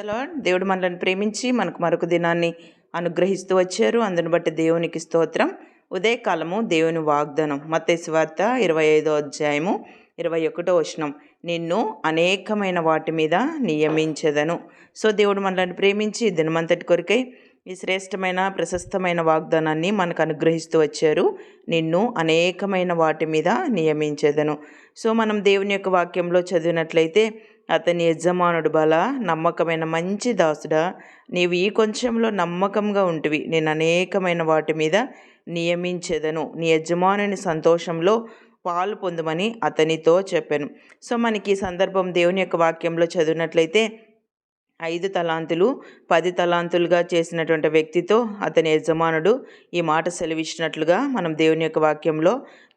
Lord దేవుడు మనల్ని ప్రేమించి మనకు మరొక దినాన్ని అనుగ్రహిస్తూ వచ్చారు. అందుని బట్టి దేవునికి స్తోత్రం. ఉదయకాలము దేవుని వాగ్దానం. మత్తయి వార్త ఇరవై ఐదో అధ్యాయము ఇరవై ఒకటో వచనం. నిన్ను అనేకమైన వాటి మీద నియమించదను. సో దేవుడు మనల్ని ప్రేమించి దినమంతటి కొరకై ఈ శ్రేష్టమైన ప్రశస్తమైన వాగ్దానాన్ని మనకు అనుగ్రహిస్తూ వచ్చారు. నిన్ను అనేకమైన వాటి మీద నియమించేదను. సో మనం దేవుని యొక్క వాక్యంలో చదివినట్లయితే అతని యజమానుడు బల నమ్మకమైన మంచి దాసుడా నీవు ఈ కొంచెంలో నమ్మకంగా ఉంటివి. నేను అనేకమైన వాటి మీద నియమించేదను. నీ యజమానుని సంతోషంలో పాలు పొందమని అతనితో చెప్పాను. సో మనకి ఈ సందర్భం దేవుని యొక్క వాక్యంలో చదివినట్లయితే ఐదు తలాంతులు పది తలాంతులుగా చేసినటువంటి వ్యక్తితో అతని యజమానుడు ఈ మాట సెలవిచ్చినట్లుగా మనం దేవుని యొక్క వాక్యంలో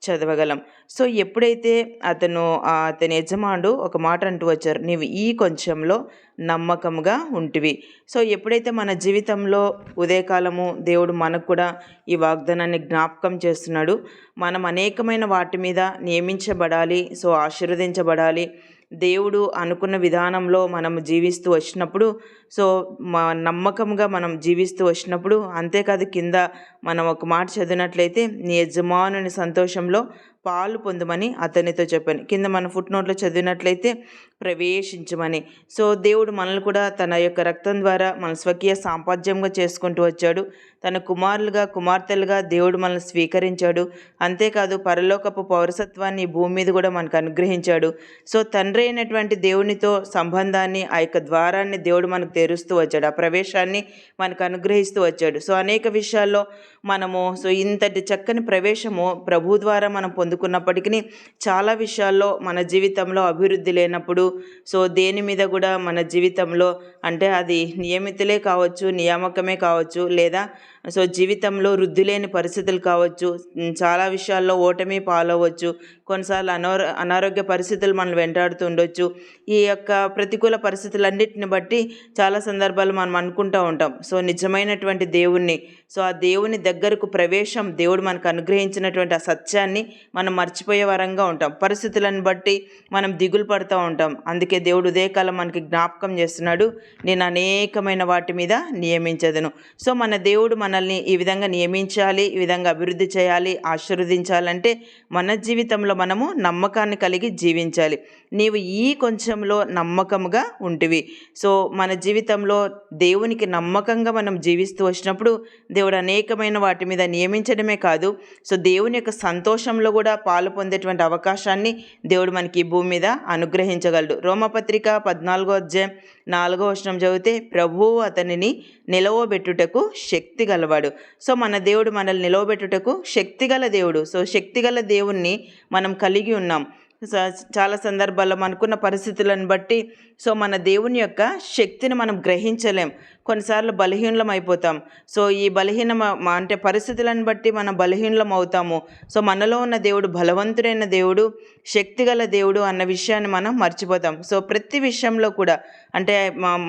చదవగలం. సో ఎప్పుడైతే అతను అతని యజమానుడు ఒక మాట అంటూ వచ్చారు నీవు ఈ కొంచెంలో నమ్మకంగా ఉంటివి. సో ఎప్పుడైతే మన జీవితంలో ఉదయకాలము దేవుడు మనకు కూడా ఈ వాగ్దానాన్ని జ్ఞాపకం చేస్తున్నాడు మనం అనేకమైన వాటి మీద నియమించబడాలి సో ఆశీర్వదించబడాలి దేవుడు అనుకున్న విధానంలో మనం జీవిస్తూ వచ్చినప్పుడు సో మా నమ్మకంగా మనం జీవిస్తూ వచ్చినప్పుడు అంతేకాదు కింద మనం ఒక మాట చదివినట్లయితే నీ యజమానుని సంతోషంలో పాలు పొందమని అతనితో చెప్పాను. కింద మన ఫుట్ నోట్లో చదివినట్లయితే ప్రవేశించమని. సో దేవుడు మనల్ని కూడా తన యొక్క రక్తం ద్వారా మన స్వకీయ సాంపాద్యంగా చేసుకుంటూ వచ్చాడు. తన కుమారులుగా కుమార్తెలుగా దేవుడు మనల్ని స్వీకరించాడు. అంతేకాదు పరలోకపు పౌరసత్వాన్ని భూమి మీద కూడా మనకు అనుగ్రహించాడు. సో తండ్రి అయినటువంటి దేవునితో సంబంధాన్ని ఆ యొక్క ద్వారాన్ని దేవుడు మనకు తెరుస్తూ వచ్చాడు. ఆ ప్రవేశాన్ని మనకు అనుగ్రహిస్తూ వచ్చాడు. సో అనేక విషయాల్లో మనము సో ఇంతటి చక్కని ప్రవేశము ప్రభు ద్వారా మనం చదువుకున్నప్పటికీ చాలా విషయాల్లో మన జీవితంలో అభివృద్ధి లేనప్పుడు సో దేని మీద కూడా మన జీవితంలో అంటే అది నియమితులే కావచ్చు నియామకమే కావచ్చు లేదా సో జీవితంలో వృద్ధి లేని పరిస్థితులు కావచ్చు చాలా విషయాల్లో ఓటమి పాలవచ్చు కొన్నిసార్లు అనారో అనారోగ్య పరిస్థితులు మనల్ని వెంటాడుతూ ఉండొచ్చు ఈ యొక్క ప్రతికూల పరిస్థితులన్నిటిని బట్టి చాలా సందర్భాలు మనం అనుకుంటూ ఉంటాం. సో నిజమైనటువంటి దేవుణ్ణి సో ఆ దేవుని దగ్గరకు ప్రవేశం దేవుడు మనకు అనుగ్రహించినటువంటి ఆ సత్యాన్ని మనం మర్చిపోయే వరంగా ఉంటాం. పరిస్థితులను బట్టి మనం దిగులు పడుతూ ఉంటాం. అందుకే దేవుడు ఉదయకాలం మనకి జ్ఞాపకం చేస్తున్నాడు. నేను అనేకమైన వాటి మీద నియమించదను. సో మన దేవుడు మనల్ని ఈ విధంగా నియమించాలి ఈ విధంగా అభివృద్ధి చేయాలి ఆశీర్వదించాలంటే మన జీవితంలో మనము నమ్మకాన్ని కలిగి జీవించాలి. నీవు ఈ కొంచెంలో నమ్మకంగా ఉంటివి. సో మన జీవితంలో దేవునికి నమ్మకంగా మనం జీవిస్తూ వచ్చినప్పుడు దేవుడు అనేకమైన వాటి మీద నియమించడమే కాదు సో దేవుని యొక్క సంతోషంలో కూడా పాలు పొందేటువంటి అవకాశాన్ని దేవుడు మనకి ఈ భూమి మీద అనుగ్రహించగలడు. రోమపత్రిక పద్నాలుగో అధ్యాయం నాలుగో వచనం చదివితే ప్రభువు అతనిని నిలవబెట్టుటకు శక్తి గలవాడు. సో మన దేవుడు మనల్ని నిలవబెట్టుటకు శక్తిగల దేవుడు. సో శక్తిగల దేవుణ్ణి మనం మనం కలిగి ఉన్నాం. స- చాలా సందర్భాల్లో మనకున్న పరిస్థితులను బట్టి సో మన దేవుని యొక్క శక్తిని మనం గ్రహించలేం. కొన్నిసార్లు బలహీనలం అయిపోతాం సో ఈ బలహీన అంటే పరిస్థితులను బట్టి మనం బలహీనలం అవుతాము సో మనలో ఉన్న దేవుడు బలవంతుడైన దేవుడు శక్తిగల దేవుడు అన్న విషయాన్ని మనం మర్చిపోతాం. సో ప్రతి విషయంలో కూడా అంటే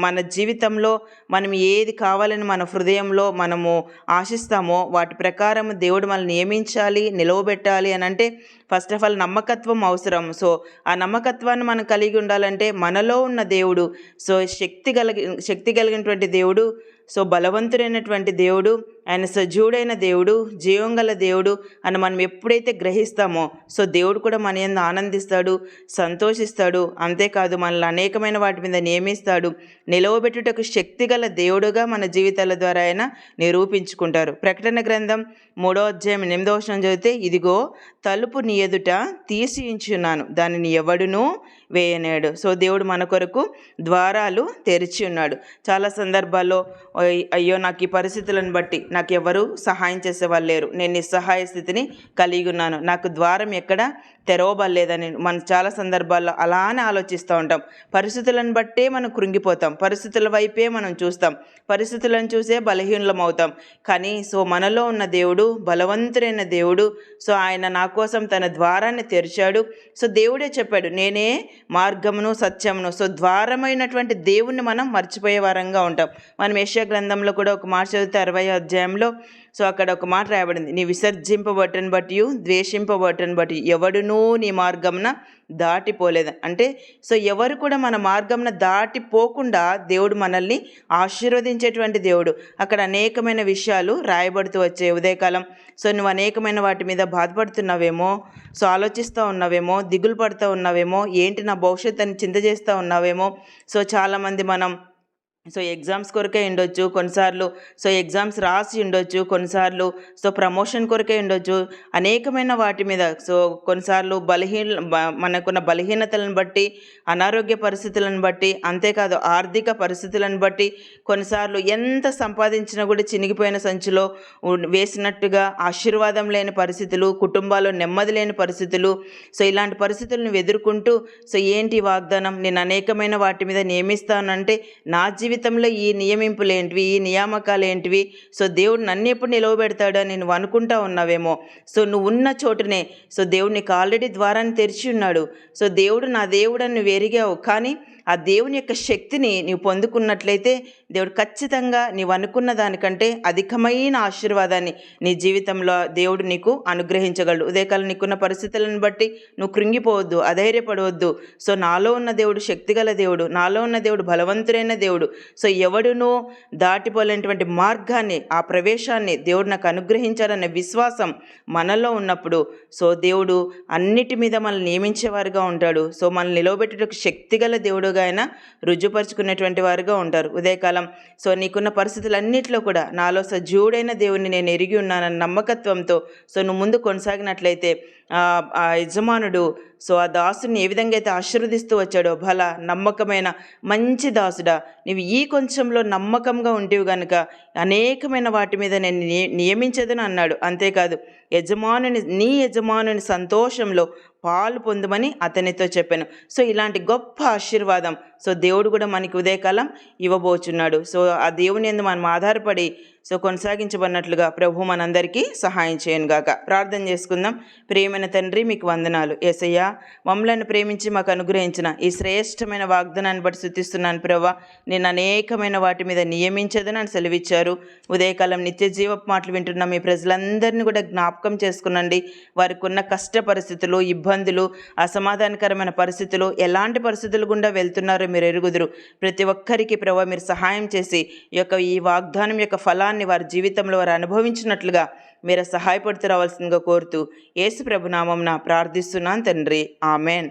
మన జీవితంలో మనం ఏది కావాలని మన హృదయంలో మనము ఆశిస్తామో వాటి ప్రకారం దేవుడు మనల్ని నియమించాలి నిలవబెట్టాలి అని అంటే ఫస్ట్ ఆఫ్ ఆల్ నమ్మకత్వం అవసరం. సో ఆ నమ్మకత్వాన్ని మనం కలిగి ఉండాలంటే మనలో ఉన్న దేవుడు సో శక్తి కలిగి శక్తి కలిగినటువంటి దేవుడు దేవుడు సో బలవంతుడైనటువంటి దేవుడు ఆయన సజీవుడైన దేవుడు జీవం గల దేవుడు అని మనం ఎప్పుడైతే గ్రహిస్తామో సో దేవుడు కూడా మన ఎందు ఆనందిస్తాడు సంతోషిస్తాడు. అంతేకాదు మనల్ని అనేకమైన వాటి మీద నియమిస్తాడు. నిలవబెట్టుటకు శక్తిగల దేవుడుగా మన జీవితాల ద్వారా ఆయన నిరూపించుకుంటారు. ప్రకటన గ్రంథం మూడో అధ్యాయం ఎనిమిదో వచనం చదివితే ఇదిగో తలుపు నీ ఎదుట తీసియించున్నాను. దానిని ఎవడునూ వేయనేడు. సో దేవుడు మన కొరకు ద్వారాలు తెరిచి ఉన్నాడు. చాలా సందర్భాల్లో అయ్యో నాకు ఈ పరిస్థితులను బట్టి నాకు ఎవరు సహాయం చేసేవాళ్ళు లేరు. నేను నిస్సహాయ స్థితిని కలిగి ఉన్నాను. నాకు ద్వారం ఎక్కడ తెరవబడలేదని మనం చాలా సందర్భాల్లో అలానే ఆలోచిస్తూ ఉంటాం. పరిస్థితులను బట్టే మనం కృంగిపోతాం. పరిస్థితుల వైపే మనం చూస్తాం. పరిస్థితులను చూసే బలహీనలం అవుతాం కానీ సో మనలో ఉన్న దేవుడు బలవంతుడైన దేవుడు సో ఆయన నా కోసం తన ద్వారాన్ని తెరిచాడు. సో దేవుడే చెప్పాడు నేనే మార్గమును సత్యమును. సో ద్వారమైనటువంటి దేవుణ్ణి మనం మర్చిపోయే వారంగా ఉంటాం. మనం యశ గ్రంథంలో కూడా ఒక మాట చదివితే అరవై అధ్యాయంలో. సో అక్కడ ఒక మాట రాయబడింది. నీ విసర్జింపబట్టని బట్టి ద్వేషింపబట్టని బట్టి ఎవడునూ నీ మార్గంన దాటిపోలేదు. అంటే సో ఎవరు కూడా మన మార్గంన దాటిపోకుండా దేవుడు మనల్ని ఆశీర్వదించేటువంటి దేవుడు. అక్కడ అనేకమైన విషయాలు రాయబడుతూ వచ్చాయి ఉదయకాలం. సో నువ్వు అనేకమైన వాటి మీద బాధపడుతున్నావేమో సో ఆలోచిస్తూ ఉన్నావేమో దిగులు పడుతూ ఉన్నావేమో ఏంటి నా భవిష్యత్తు అని చింత చేస్తూ ఉన్నావేమో. సో చాలామంది మనం సో ఎగ్జామ్స్ కొరకే ఉండొచ్చు కొన్నిసార్లు సో ఎగ్జామ్స్ రాసి ఉండొచ్చు కొన్నిసార్లు సో ప్రమోషన్ కొరకే ఉండొచ్చు అనేకమైన వాటి మీద సో కొన్నిసార్లు బలహీన మనకున్న బలహీనతలను బట్టి అనారోగ్య పరిస్థితులను బట్టి అంతేకాదు ఆర్థిక పరిస్థితులను బట్టి కొన్నిసార్లు ఎంత సంపాదించినా కూడా చినిగిపోయిన సంచిలో వేసినట్టుగా ఆశీర్వాదం లేని పరిస్థితులు కుటుంబాల్లో నెమ్మది లేని పరిస్థితులు సో ఇలాంటి పరిస్థితులను ఎదుర్కొంటూ సో ఏంటి వాగ్దానం? నేను అనేకమైన వాటి మీద నియమిస్తానంటే నా జీవితంలో ఈ నియమింపులు ఏంటివి ఈ నియామకాలు ఏంటివి సో దేవుడు నన్ను ఎప్పుడు నిలవబెడతాడో నేను నువ్వు అనుకుంటా ఉన్నావేమో? సో నువ్వు ఉన్న చోటునే. సో దేవుడు నీకు ఆల్రెడీ ద్వారాన్ని తెరిచి ఉన్నాడు. సో దేవుడు నా దేవుడని నువ్వు ఎరిగావు. కానీ ఆ దేవుని యొక్క శక్తిని నీవు పొందుకున్నట్లయితే దేవుడు ఖచ్చితంగా నీవు అనుకున్న దానికంటే అధికమైన ఆశీర్వాదాన్ని నీ జీవితంలో దేవుడు నీకు అనుగ్రహించగలడు. ఉదయకాలం నీకున్న పరిస్థితులను బట్టి నువ్వు కృంగిపోవద్దు అధైర్యపడవద్దు. సో నాలో ఉన్న దేవుడు శక్తిగల దేవుడు నాలో ఉన్న దేవుడు బలవంతుడైన దేవుడు. సో ఎవడునూ దాటిపోలేనటువంటి మార్గాన్ని ఆ ప్రవేశాన్ని దేవుడు నాకు అనుగ్రహించాడనే విశ్వాసం మనలో ఉన్నప్పుడు సో దేవుడు అన్నిటి మీద మనల్ని నియమించేవారుగా ఉంటాడు. సో మనల్ని నిలవబెట్టుటకు శక్తిగల దేవుడుగా ఆయన రుజుపరుచుకునేటువంటి వారుగా ఉంటారు. ఉదయకాలం సో నీకున్న పరిస్థితులన్నింటిలో కూడా నాలో సజీవుడైన దేవుణ్ణి నేను ఎరిగి ఉన్నానన్న నమ్మకత్వంతో సో నువ్వు ముందు కొనసాగినట్లయితే ఆ యజమానుడు సో ఆ దాసుని ఏ విధంగా అయితే ఆశీర్వదిస్తూ వచ్చాడో బల నమ్మకమైన మంచి దాసుడా. నీవు ఈ కొంచెంలో నమ్మకంగా ఉంటేవి గనుక అనేకమైన వాటి మీద నేను నియ- నియమించదని అన్నాడు అంతేకాదు యజమానుని నీ యజమానుని సంతోషంలో పాలు పొందమని అతనితో చెప్పాను. సో ఇలాంటి గొప్ప ఆశీర్వాదం సో దేవుడు కూడా మనకి ఉదయకాలం ఇవ్వబోచున్నాడు. సో ఆ దేవుని ఎందు మనం ఆధారపడి సో కొనసాగించబడినట్లుగా ప్రభు మనందరికీ సహాయం చేయను గాక. ప్రార్థన చేసుకుందాం. ప్రేమైన తండ్రి మీకు వందనాలు. ఏసయ్యా మమ్మలను ప్రేమించి మాకు అనుగ్రహించిన ఈ శ్రేష్టమైన వాగ్దానాన్ని బట్టి శుద్ధిస్తున్నాను ప్రభా. నేను అనేకమైన వాటి మీద నియమించదని అని సెలవిచ్చారు. ఉదయకాలం నిత్య జీవ మాటలు వింటున్న మీ ప్రజలందరినీ కూడా జ్ఞాపకం చేసుకునండి. వారికి ఉన్న కష్ట పరిస్థితులు ఇబ్బందులు అసమాధానకరమైన పరిస్థితులు ఎలాంటి పరిస్థితులు గుండా వెళ్తున్నారు మీరు ఎరుగుదురు. ప్రతి ఒక్కరికి ప్రభావ మీరు సహాయం చేసి యొక్క ఈ వాగ్దానం యొక్క ఫలాన్ని వారి జీవితంలో వారు అనుభవించినట్లుగా మీరు సహాయపడుతూ రావాల్సిందిగా కోరుతూ యేసు ప్రభునామం ప్రార్థిస్తున్నాను తండ్రి. ఆమెన్.